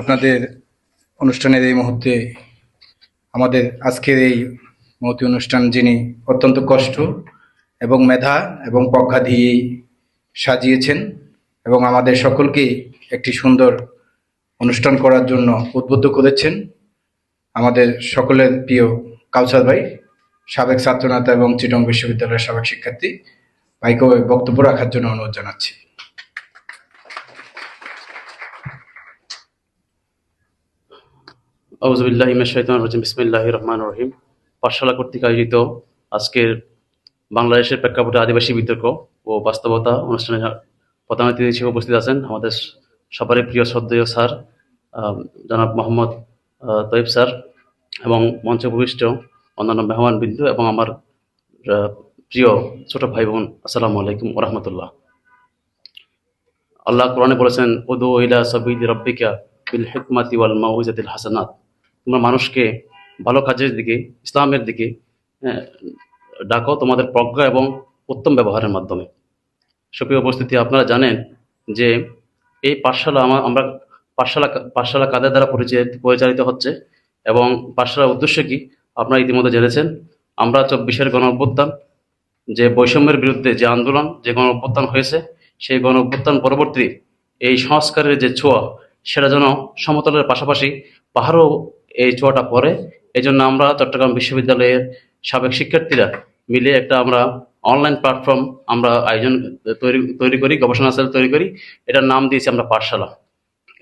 আপনাদের অনুষ্ঠানের এই মুহূর্তে আমাদের আজকের এই মহতি অনুষ্ঠান, যিনি অত্যন্ত কষ্ট এবং মেধা এবং প্রজ্ঞা দিয়ে সাজিয়েছেন এবং আমাদের সকলকেই একটি সুন্দর অনুষ্ঠান করার জন্য উদ্বুদ্ধ করেছেন আমাদের সকলের প্রিয় কাউসার ভাই, সাবেক ছাত্রনেতা এবং চিটং বিশ্ববিদ্যালয়ের সাবেক শিক্ষার্থী, ভাইকে বক্তব্য রাখার জন্য অনুরোধ জানাচ্ছি। আউজবিল্লাহ ইমেশাইতান রহিম বিসমিল্লাহ রহমান রহিম। পাঠশালা কর্তৃক আয়োজিত আজকের বাংলাদেশের প্রেক্ষাপটে আদিবাসী বিতর্ক ও বাস্তবতা অনুষ্ঠানে প্রধান অতিথি হিসেবে উপস্থিত আছেন আমাদের সবারই প্রিয় শ্রদ্ধেয় স্যার জনাব মোহাম্মদ তৈব স্যার এবং মঞ্চে উপবিষ্ট অন্যান্য মেহমান বিন্দু এবং আমার প্রিয় ছোট ভাই বোন আসসালামু আলাইকুম রহমতুল্লাহ। আল্লাহ কোরআনে বলেছেন, উদু ইলা সাবিল রব্বিকা বিল হিকমাতি ওয়াল মাউইজাতিল হাসানাত। তোমরা মানুষকে ভালো কাজের দিকে, ইসলামের দিকে ডাকো তোমাদের প্রজ্ঞা এবং উত্তম ব্যবহারের মাধ্যমে। সুপ্রিয় উপস্থিতি, আপনারা জানেন যে এই পাঠশালা আমা- আমরা পাঠশালা পাঠশালা কাদের দ্বারা পরিচালিত পরিচালিত হচ্ছে এবং পাঠশালার উদ্দেশ্য কি আপনারা ইতিমধ্যে জেনেছেন। আমরা চব্বিশের গণ অভ্যুত্থান যে বৈষম্যের বিরুদ্ধে যে আন্দোলন, যে গণ অভ্যুত্থান হয়েছে, সেই গণ অভ্যুত্থান পরবর্তী এই সংস্কারের যে ছোঁয়া, সেটা যেন সমতলের পাশাপাশি পাহাড়ও এই ছোঁয়াটা পড়ে। এই জন্য আমরা চট্টগ্রাম বিশ্ববিদ্যালয়ের সাবেক শিক্ষার্থীরা মিলে একটা আমরা অনলাইন প্ল্যাটফর্ম আমরা আয়োজন তৈরি তৈরি করি, গবেষণা সেল তৈরি করি। এটার নাম দিয়েছি আমরা পাঠশালা।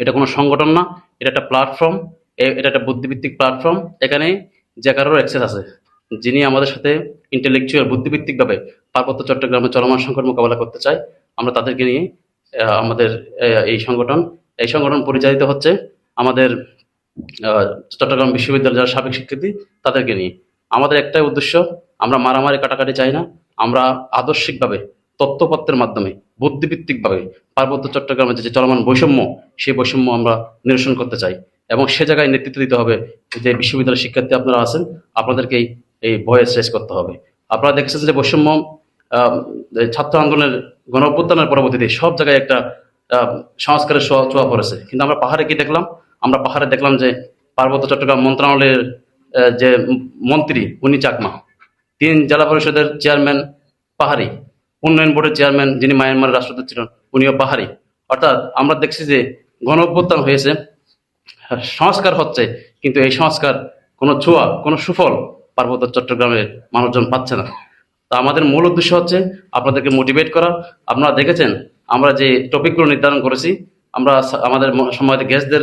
এটা কোনো সংগঠন না, এটা একটা প্ল্যাটফর্ম এটা একটা বুদ্ধিভিত্তিক প্ল্যাটফর্ম এখানে যে কারোর অ্যাক্সেস আছে, যিনি আমাদের সাথে ইন্টেলেকচুয়াল বুদ্ধিভিত্তিকভাবে পার্বত্য চট্টগ্রামে চলমান সংকট মোকাবেলা করতে চাই আমরা তাদেরকে নিয়ে আমাদের এই সংগঠন এই সংগঠন পরিচালিত হচ্ছে। আমাদের চট্টগ্রাম বিশ্ববিদ্যালয়ের যারা সাবেক শিক্ষার্থী, তাদেরকে নিয়ে। আমাদের একটাই উদ্দেশ্য, আমরা মারামারি কাটাকাটি চাই না, আমরা আদর্শিকভাবে, তত্ত্বপত্রের মাধ্যমে বুদ্ধিভিত্তিকভাবে পার্বত্য চট্টগ্রামের যে চলমান বৈষম্য, সেই বৈষম্য আমরা নিরসন করতে চাই। এবং সে জায়গায় নেতৃত্ব দিতে হবে যে বিশ্ববিদ্যালয়ের শিক্ষার্থী আপনারা আছেন আপনাদেরকেই এই ভয়েস রেস করতে হবে। আপনারা দেখেছেন যে বৈষম্য ছাত্র আন্দোলনের গণ পরবর্তীতে সব জায়গায় একটা সংস্কারের ছোঁয়া পড়েছে। কিন্তু আমরা পাহাড়ে কি দেখলাম? আমরা পাহাড়ে দেখলাম যে পার্বত্য চট্টগ্রাম মন্ত্রণালয়ের যে মন্ত্রী উনি চাকমা তিন জেলা পরিষদের চেয়ারম্যান পাহাড়ি। উন্নয়ন বোর্ডের চেয়ারম্যান যিনি মায়ানমারের রাষ্ট্রদূত ছিলেন উনিও পাহাড়ি। অর্থাৎ আমরা দেখছি যে গণ অভ্যুত্থান হয়েছে হ্যাঁ, সংস্কার হচ্ছে কিন্তু এই সংস্কার কোনো ছোঁয়া কোনো সুফল পার্বত্য চট্টগ্রামের মানুষজন পাচ্ছে না। তা আমাদের মূল উদ্দেশ্য হচ্ছে আপনাদেরকে মোটিভেট করা। আপনারা দেখেছেন আমরা যে টপিকগুলো নির্ধারণ করেছি আমরা আমাদের সম্মানিত গেস্টদের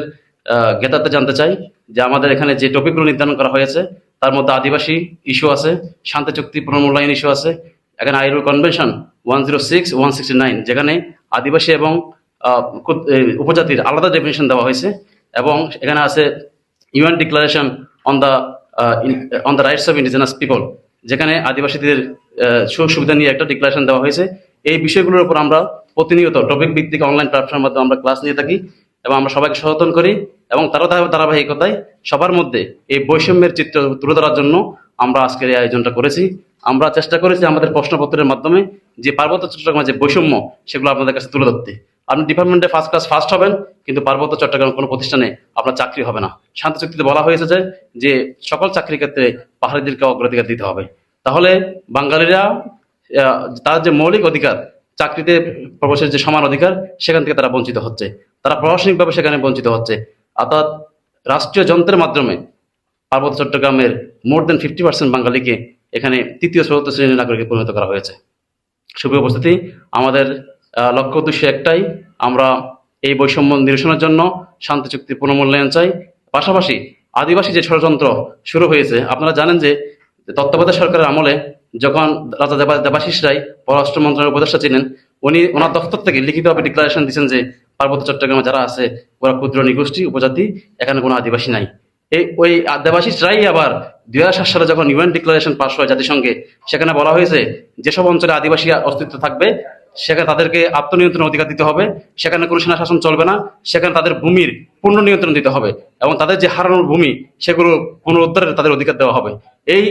জ্ঞাতাতে জানতে চাই যে আমাদের এখানে যে টপিকগুলো নির্ধারণ করা হয়েছে, তার মধ্যে আদিবাসী ইস্যু আছে, শান্তি চুক্তি পুনর্মূল্যায়ন ইস্যু আছে, এখানে আইরুল convention one zero six, one sixty nine, যেখানে আদিবাসী এবং উপজাতির আলাদা ডেফিনেশন দেওয়া হয়েছে এবং এখানে আছে UN declaration on the on the rights of indigenous people যেখানে আদিবাসীদের সুযোগ সুবিধা নিয়ে একটা ডিক্লারেশন দেওয়া হয়েছে। এই বিষয়গুলোর উপর আমরা প্রতিনিয়ত টপিক ভিত্তিক অনলাইন প্ল্যাটফর্মের মাধ্যমে আমরা ক্লাস নিয়ে থাকি। এবং আমরা সবাইকে সচেতন করি এবং তারা ধারাবাহিকতায় সবার মধ্যে এই বৈষম্যের চিত্র তুলে ধরার জন্য আমরা আজকের এই আয়োজনটা করেছি। আমরা চেষ্টা করেছি আমাদের প্রশ্নপত্রের মাধ্যমে যে পার্বত্য চট্টগ্রামের যে বৈষম্য, সেগুলো আপনাদের কাছে তুলে ধরতে। আপনি ডিপার্টমেন্টে ফার্স্ট ক্লাস ফার্স্ট হবেন, কিন্তু পার্বত্য চট্টগ্রাম কোনো প্রতিষ্ঠানে আপনার চাকরি হবে না। শান্তি চুক্তিতে বলা হয়েছে যে যে সকল চাকরির ক্ষেত্রে পাহাড়িদেরকে অগ্রাধিকার দিতে হবে। তাহলে বাঙালিরা তার যে মৌলিক অধিকার চাকরিতে প্রবেশের যে সমান অধিকার, সেখান থেকে তারা বঞ্চিত হচ্ছে। তারা প্রশাসনিকভাবে সেখানে বঞ্চিত হচ্ছে। অর্থাৎ রাষ্ট্রীয় যন্ত্রের মাধ্যমে পার্বত্য চট্টগ্রামের মোর দেন ফিফটি পার্সেন্ট বাঙালিকে এখানে তৃতীয় চতুর্থ শ্রেণির নাগরিকে পরিণত করা হয়েছে। শুভ উপস্থিতি, আমাদের লক্ষ্য উদ্দেশ্য একটাই। আমরা এই বৈষম্য নিরসনের জন্য শান্তি চুক্তি পুনর্মূল্যায়ন চাই। পাশাপাশি আদিবাসী যে ষড়যন্ত্র শুরু হয়েছে, আপনারা জানেন যে তত্ত্বাবধায়ক সরকারের আমলে যখন রাজা দেবা দেবাশিস রায় পররাষ্ট্র মন্ত্রণালয়ের উপদেষ্টা ছিলেন, উনি ওনার দপ্তর থেকে লিখিতভাবে ডিক্লারেশন দিয়েছেন যে, পার্বত্য চট্টগ্রামে যারা আছে, ওরা ক্ষুদ্র নিগোষ্ঠী, উপজাতি, এখানে কোনো আদিবাসী নাই। এই ওই দেবাশিস রাই আবার দুই হাজার সাত সালে যখন ইউএন ডিক্লারেশন পাশ হয় জাতিসংঘে, সেখানে বলা হয়েছে, যেসব অঞ্চলে আদিবাসী অস্তিত্ব থাকবে, সেখানে তাদেরকে আত্মনিয়ন্ত্রণ অধিকার দিতে হবে, সেখানে কোনো সেনা শাসন চলবে না, সেখানে তাদের ভূমির পূর্ণ নিয়ন্ত্রণ দিতে হবে, এবং তাদের যে হারানোর ভূমি, সেগুলো পুনরুদ্ধারের তাদের অধিকার দেওয়া হবে। এই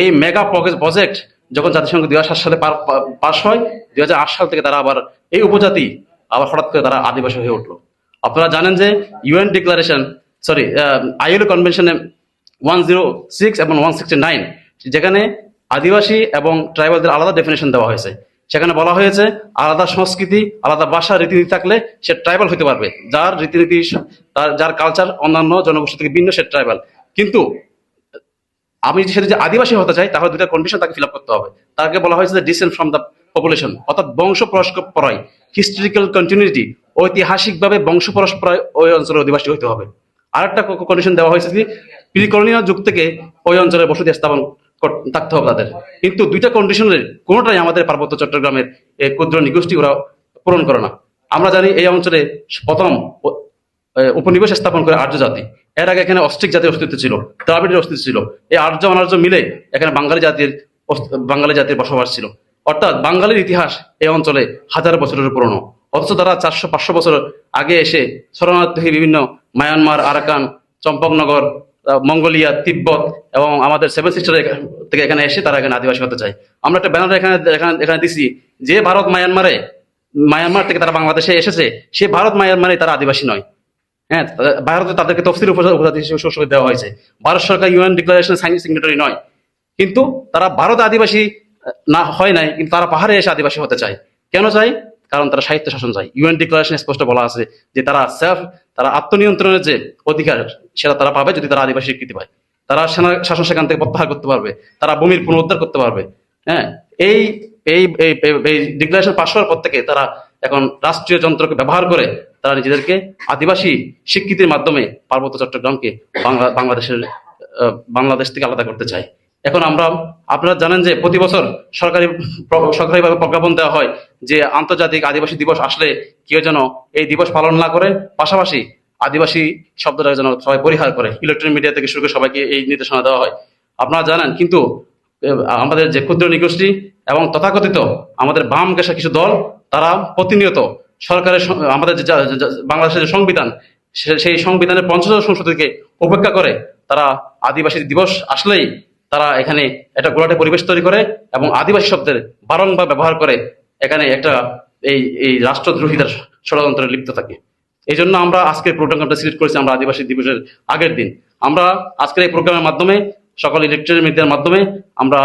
এই মেগা প্রজেক্ট যখন জাতিসংঘ দুই হাজার সাত সালে পাশ হয়, দুই হাজার আট সাল থেকে তারা আবার এই উপজাতি আবার হঠাৎ করে তারা আদিবাসী হয়ে উঠল। আপনারা জানেন যে ইউএন ডিক্লারেশন সরি আইএলও কনভেনশনে ওয়ান জিরো সিক্স এবং ওয়ান সিক্সটি নাইন যেখানে আদিবাসী এবং ট্রাইবালদের আলাদা ডেফিনেশন দেওয়া হয়েছে। সেখানে বলা হয়েছে আলাদা সংস্কৃতি, আলাদা ভাষা, রীতিনীতি থাকলে সে ট্রাইবাল হতে পারবে। যার রীতিনীতি, তার, যার কালচার অন্যান্য জনগোষ্ঠী থেকে ভিন্ন, সে ট্রাইবাল কিন্তু আমি সেটা যে আদিবাসী হতে চাই, তাহলে দুটা কন্ডিশন তাকে ফিল করতে হবে। তাকে বলা হয়েছে যে ডিসেন্ট ফ্রম দ্য পপুলেশন অর্থাৎ বংশ পরস্পরাই হিস্টোরিক্যাল কন্টিনিউটি ঐতিহাসিকভাবে বংশ পরস্পরায় ওই অঞ্চলের অধিবাসী হতে হবে। আরেকটা কন্ডিশন দেওয়া হয়েছে যে যুগ থেকে ওই অঞ্চলে বসতি স্থাপন থাকতে হবে তাদের। কিন্তু দুইটা কন্ডিশনের কোনোটাই আমাদের পার্বত্য চট্টগ্রামের এই ক্ষুদ্র নিগোষ্ঠী ওরা পূরণ করে না। আমরা জানি এই অঞ্চলে প্রথম উপনিবেশ স্থাপন করে আর্য জাতি এর আগে এখানে অস্ট্রিক জাতির অস্তিত্ব ছিল, দ্রাবিড়ের অস্তিত্ব ছিল। এই আর্য অনার্য মিলে এখানে বাঙালি জাতির বাঙালি জাতির বসবাস ছিল। অর্থাৎ বাঙালির ইতিহাস এই অঞ্চলে হাজার বছরের পুরনো। অথচ তারা চারশো, পাঁচশো বছর আগে এসে শরণার্থী বিভিন্ন মায়ানমার, আরাকান, চম্পকনগর মঙ্গোলিয়া, তিব্বত এবং আমাদের সেভেন সিস্টার থেকে এখানে এসে তারা এখানে আদিবাসী হতে চায়। আমরা একটা ব্যানার এখানে এখানে দিছি যে ভারত মায়ানমারে, মায়ানমার থেকে তারা বাংলাদেশে এসেছে, সে ভারত মায়ানমারে তারা আদিবাসী নয়। হ্যাঁ ভারতে তাদেরকে তফসিল উপজাতি হিসেবে সুযোগ দেওয়া হয়েছে। ভারত সরকার ইউএন ডিক্লারেশন সাইন সিগনেটারি নয়। কিন্তু তারা ভারত আদিবাসী না, হয় নাই, কিন্তু তারা পাহাড়ে এসে আদিবাসী হতে চায়। কেন চায়? কারণ তারা সাহিত্য শাসন চায়। ইউএন ডিক্লারেশন স্পষ্ট বলা আছে যে তারা সেলফ তারা আত্মনিয়ন্ত্রণের যে অধিকার, সেটা তারা পাবে যদি তারা আদিবাসী স্বীকৃতি পায়। তারা সেনা, শাসন সেখান থেকে প্রত্যাহার করতে পারবে। তারা ভূমির পুনরুদ্ধার করতে পারবে। হ্যাঁ এই এই ডিক্লারেশন পাশ হওয়ার পর থেকে তারা এখন রাষ্ট্রীয় যন্ত্রকে ব্যবহার করে তারা নিজেদেরকে আদিবাসী স্বীকৃতির মাধ্যমে পার্বত্য চট্টগ্রামকে বাংলা, বাংলাদেশের বাংলাদেশ থেকে আলাদা করতে চায়। এখন আমরা, আপনারা জানেন যে প্রতি বছর সরকারি সরকারিভাবে প্রজ্ঞাপন দেওয়া হয় যে আন্তর্জাতিক আদিবাসী দিবস আসলে কেউ যেন এই দিবস পালন না করে, পাশাপাশি আদিবাসী শব্দটা যেন সবাই পরিহার করে। ইলেকট্রনিক মিডিয়া থেকে শুরু করে সবাইকে এই নির্দেশনা দেওয়া হয়। আপনারা জানেন কিন্তু আমাদের যে ক্ষুদ্র নিগোষ্ঠী এবং তথাকথিত আমাদের বাম গেসা কিছু দল, তারা প্রতিনিয়ত সরকারের আমাদের বাংলাদেশের যে সংবিধান সেই সংবিধানের পঞ্চদশ সংশোধনীকে উপেক্ষা করে তারা আদিবাসী দিবস আসলেই তারা এখানে একটা গোলাটে পরিবেশ তৈরি করে এবং আদিবাসী শব্দের বারংবার ব্যবহার করে এখানে একটা এই এই রাষ্ট্রদ্রোহিতার ষড়যন্ত্রে লিপ্ত থাকে। এই জন্য আমরা আজকের প্রোগ্রামটা সিলেক্ট করেছি আমরা আদিবাসী দিবসের আগের দিন। আমরা আজকের এই প্রোগ্রামের মাধ্যমে সকল ইলেকট্রনিক মিডিয়ার মাধ্যমে আমরা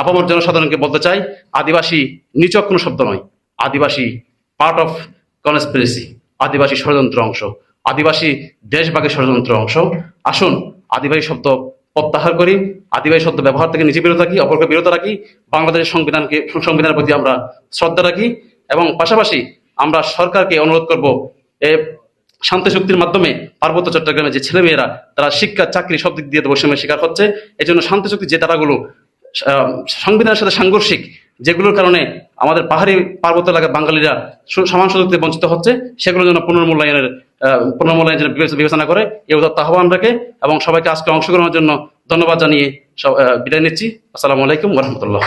আপামর জনসাধারণকে বলতে চাই, আদিবাসী নিচক কোনো শব্দ নয়। আদিবাসী পার্ট অফ কনস্পিরেসি আদিবাসী ষড়যন্ত্র অংশ, আদিবাসী দেশভাগের ষড়যন্ত্র অংশ। আসুন, আদিবাসী শব্দ প্রত্যাহার করি, আদিবাসী শব্দ ব্যবহার থেকে নিজে বিরত রাখি অপরকে বিরত রাখি, বাংলাদেশের সংবিধানকে, সংবিধানের প্রতি আমরা শ্রদ্ধা রাখি এবং পাশাপাশি আমরা সরকারকে অনুরোধ করব, এ শান্তি চুক্তির মাধ্যমে পার্বত্য চট্টগ্রামে যে ছেলেমেয়েরা, তারা শিক্ষা, চাকরি সব দিক দিয়ে বৈষম্যের শিকার হচ্ছে। এই জন্য শান্তি চুক্তি যে তারাগুলো সংবিধানের সাথে সাংঘর্ষিক যেগুলোর কারণে আমাদের পাহাড়ি পার্বত্য এলাকার বাঙালিরা সমান সুযোগ থেকে বঞ্চিত হচ্ছে, সেগুলোর জন্য পুনর্মূল্যায়নের পুনর্মূল্যায়ন যেন বিবেচনা করে এই উদাত্ত আহ্বান রাখে এবং সবাইকে আজকে অংশগ্রহণের জন্য ধন্যবাদ জানিয়ে বিদায় নিচ্ছি। আসসালামু আলাইকুম রহমতুল্লাহ।